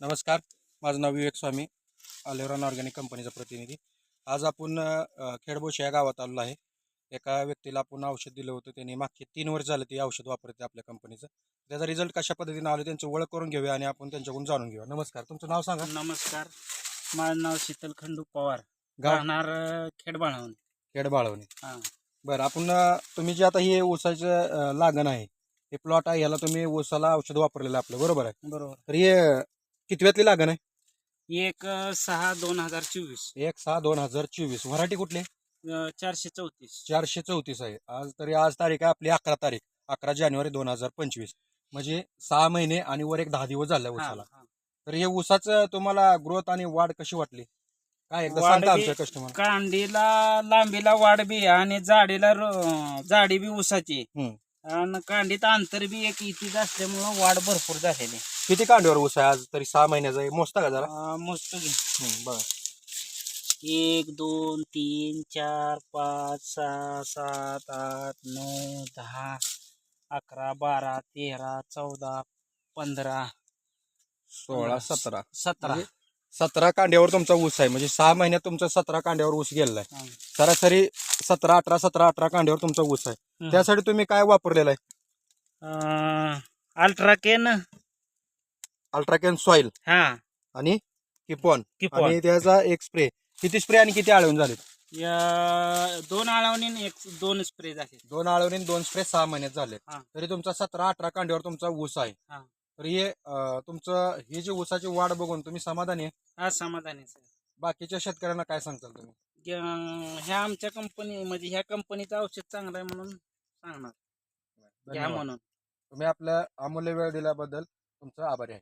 नमस्कार माझं नाव विवेक स्वामी अलेरॉन ऑर्गॅनिक कंपनीचा प्रतिनिधी. आज आपण खेडबोशी या गावात आलेलो आहे. एका व्यक्तीला आपण औषध दिलं होतं त्यांनी मागचे तीन वर्ष झालं ते औषध वापरते आपल्या कंपनीचं. त्याचा रिझल्ट कशा पद्धतीने आलो त्यांची ओळख करून घेऊया आणि आपण त्यांच्याकडून जाणून घेऊया. नमस्कार तुमचं नाव सांगा. नमस्कार माझं नाव शीतल खंडू पवार. गाव? राहणार अं, खेडबाळाहून खेड बाळवणे हा. बरं आपण तुम्ही जे आता हे ऊसाचं लागण आहे हे प्लॉट आहे याला तुम्ही ऊसाला औषध वापरलेलं आपलं बरोबर आहे? बरोबर. तर हे कितव्यातली लागण आहे? एक सहा दोन हजार चोवीस. एक सहा दोन हजार चोवीस. व्हरायटी कुठली? चारशे चौतीस. चारशे चौतीस आहे. आज तरी आज तारीख आहे आपली अकरा तारीख अकरा जानेवारी दोन हजार पंचवीस. म्हणजे सहा महिने आणि वर एक दहा दिवस झाले ऊसाला. तर हे ऊसाचं तुम्हाला ग्रोथ आणि वाढ कशी वाटली? काय एकदा वाढ सांगता बी- आमच्या कस्टमर कांडीला लांबीला वाढ बी आणि जाडीला रो- जाडी बी ऊसाची. हम्म. आणि कांडीत अंतर बी एक इतीच असल्यामुळं वाढ भरपूर झालेली. किती कांड्यावर ऊस आहे आज? तरी सहा महिन्याचा आहे. मोजता का जरा? अं. हम्म, बघा एक दोन तीन चार पाच सहा सात आठ नऊ दहा अकरा बारा तेरा चौदा पंधरा सोळा सतरा. सतरा. म्हणजे सतरा कांड्यावर तुमचा ऊस आहे. म्हणजे सहा महिन्यात तुमचा सतरा कांड्यावर ऊस गेलेला आहे. सरासरी सतरा अठरा सतरा अठरा कांड्यावर तुमचा ऊस आहे. त्यासाठी तुम्ही काय वापरलेलं आहे? अल्ट्राकेन. Ultracane soil. हा. आणि किपॉन. किपॉन. आणि त्याचा एक स्प्रे. किती स्प्रे आणि किती आळवून झाले या दोन आळवणी एक दोन स्प्रे झाले. दोन आळवणी दोन स्प्रे सहा महिन्यात झाले. तरी तुमचा सतरा अठरा कांड्यावर तुमचा ऊस आहे. तर हे अं, तुमचं ही जी ऊसाची वाढ बघून तुम्ही समाधानी आहे? हा समाधानी सर. बाकीच्या शेतकऱ्यांना काय सांगताल तुम्ही? ह्या आमच्या कंपनी म्हणजे ह्या कंपनीचं औषध चांगलं आहे म्हणून सांगणार. घ्या धन्यवाद. म्हणून. तुम्ही आपल्या अमूल्य वेळ दिल्याबद्दल तुमचा आभारी आहे.